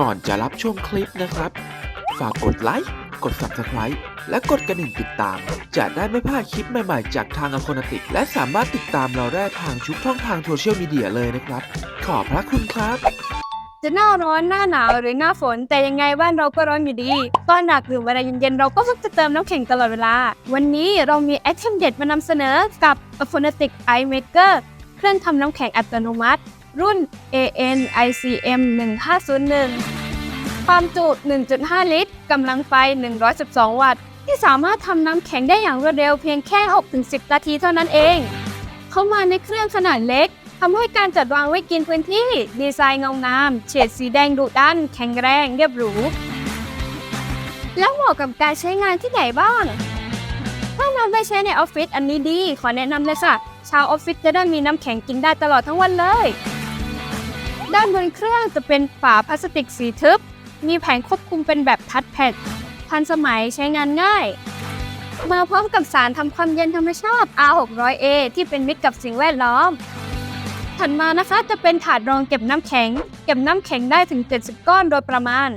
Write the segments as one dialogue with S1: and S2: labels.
S1: ก่อนจะรับชมคลิปนะครับ ฝากกดไลค์ กด Subscribe และกดกระดิ่งติดตาม จะได้ไม่พลาดคลิปใหม่ๆ จากทางอ c o n a t i c และสามารถติดตามเราได้ทางชุกช่องทางโซเชียลมีเดียเลยนะครับ ขอบพระคุณครับ
S2: จะหน้าร้อนหน้าหนาวหรือหน้าฝน แต่ยังไงบ้านเราก็ร้อนอยู่ดี ตอนหนักหรือเวลาเย็นๆเราก็มักจะเติมน้ำแข็งตลอดเวลา วันนี้เรามีไอเทมเด็ดมานำเสนอกับ a p h o n a t i c Ice Maker เครื่องทำน้ำแข็งอัตโนมัติ รุ่น AN ICM 1501 ความจุ 1.5 ลิตร กำลังไฟ 112 วัตต์ ที่สามารถทำน้ำแข็งได้อย่างรวดเร็วเพียงแค่ 6-10 นาทีเท่านั้นเอง เข้ามาในเครื่องขนาดเล็กทำให้การจัดวางไว้กินพื้นที่ ดีไซน์เงางาม เฉดสีแดงดุดัน แข็งแรงเรียบหรู แล้วเหมาะกับการใช้งานที่ไหนบ้าง ถ้านำไปใช้ในออฟฟิศอันนี้ดี ขอแนะนำเลยค่ะ ชาวออฟฟิศจะได้มีน้ำแข็งกินได้ตลอดทั้งวันเลย ด้านบนเครื่องจะเป็นฝาพลาสติกสีทึบ มีแผงควบคุมเป็นแบบทัชแพด ทันสมัยใช้งานง่าย มาพร้อมกับสารทำความเย็นธรรมชาติ R600A ที่เป็นมิตรกับสิ่งแวดล้อม ถัดมานะคะจะเป็นถาดรองเก็บน้ำแข็ง เก็บน้ำแข็งได้ถึง 70 ก้อนโดยประมาณ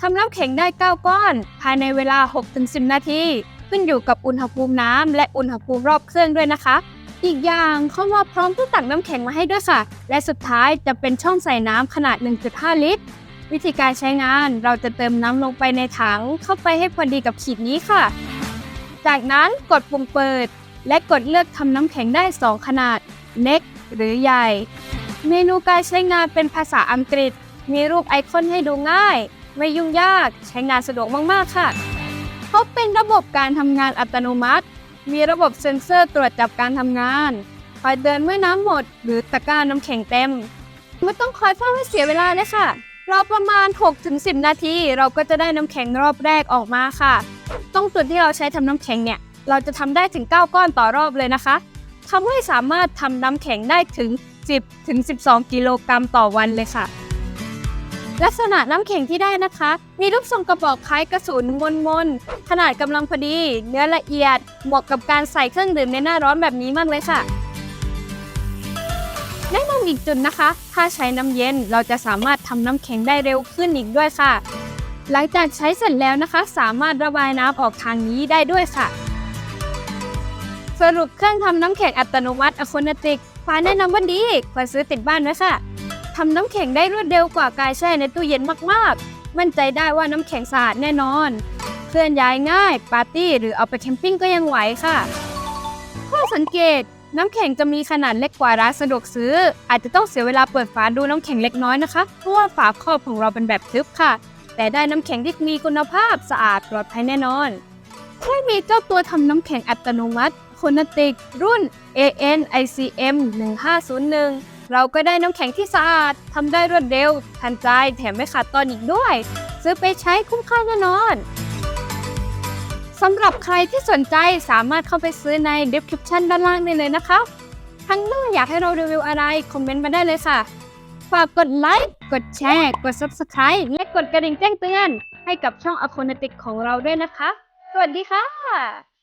S2: ทำน้ำแข็งได้ 9 ก้อน ภายในเวลา 6-10 นาที ขึ้นอยู่กับอุณหภูมิน้ำและอุณหภูมิรอบเครื่องด้วยนะคะ อีกอย่างเขามาพร้อมที่ตักน้ำแข็งมาให้ด้วยค่ะ และสุดท้ายจะเป็นช่องใส่น้ำขนาด 1.5 ลิตร วิธีการใช้งานเราจะเติมน้ำลงไปในถังเข้าไปให้พอดีกับขีดนี้ค่ะ จากนั้นกดปุ่มเปิด และกดเลือกทำน้ำแข็งได้ 2 ขนาดเล็กหรือใหญ่ เมนูการใช้งานเป็นภาษาอังกฤษ มีรูปไอคอนให้ดูง่าย ไม่ยุ่งยากใช้งานสะดวกมาก ๆ ค่ะเขาเป็นระบบการทำงานอัตโนมัติ มีระบบเซ็นเซอร์ตรวจจับการทำงานคอยเตือนเมื่อน้ำหมด หรือตะกร้าน้ำแข็งเต็ม ไม่ต้องคอยเฝ้าให้เสียเวลาเลยค่ะ รอประมาณ 6-10 นาที เราก็จะได้น้ำแข็งรอบแรกออกมาค่ะ ต้องจุดที่เราใช้ทำน้ำแข็งเนี่ย เราจะทำได้ถึง 9 ก้อนต่อรอบเลยนะคะทำให้สามารถทำน้ำแข็งได้ถึง 10ถึง12 กิโลกรัมต่อวันเลยค่ะ ลักษณะน้ำแข็งที่ได้นะคะ มีรูปทรงกระบอกคล้ายกระสุนมนมนๆ ขนาดกำลังพอดี เนื้อละเอียด เหมาะกับการใส่เครื่องดื่มในหน้าร้อนแบบนี้มากเลยค่ะแนะนำอีกจุดนะคะ ถ้าใช้น้ำเย็นเราจะสามารถทำน้ำแข็งได้เร็วขึ้นอีกด้วยค่ะ หลังจากใช้เสร็จแล้วนะคะ สามารถระบายน้ำออกทางนี้ได้ด้วยค่ะ สรุปเครื่องทำน้ำแข็งอัตโนมัติอโคนาติกฟ้าแนะนำว่าดีควรซื้อติดบ้านไว้ค่ะ ทำน้ำแข็งได้รวดเร็วกว่าการแช่ในตู้เย็นมากๆ มั่นใจได้ว่าน้ำแข็งสะอาดแน่นอน เคลื่อนย้ายง่าย ปาร์ตี้หรือเอาไปแคมปิ้งก็ยังไหวค่ะ ข้อสังเกตน้ำแข็งจะมีขนาดเล็กกว่าร้านสะดวกซื้อ อาจจะต้องเสียเวลาเปิดฝาดูน้ำแข็งเล็กน้อยนะคะเพราะว่าฝาครอบของเราเป็นแบบทึบค่ะ แต่ได้น้ำแข็งที่มีคุณภาพสะอาดปลอดภัยแน่นอนแค่มีเจ้าตัวทำน้ำแข็งอัตโนมัติโคนาติก รุ่น AN ICM 1501 เราก็ได้น้ำแข็งที่สะอาดทำได้รวดเร็ว ทันใจแถมไม่ขาดตอนอีกด้วย ซื้อไปใช้คุ้มค่าแน่นอนสำหรับใครที่สนใจสามารถเข้าไปซื้อใน description ด้านล่างได้เลยนะคะทั้งหน้าอยากให้เรารีวิวอะไร คอมเมนต์มาได้เลยค่ะ ฝากกดไลค์ กดแชร์ กด subscribe และกดกระดิ่งแจ้งเตือน ให้กับช่อง a c o n a t i c ของเราด้วยนะคะ สวัสดีค่ะ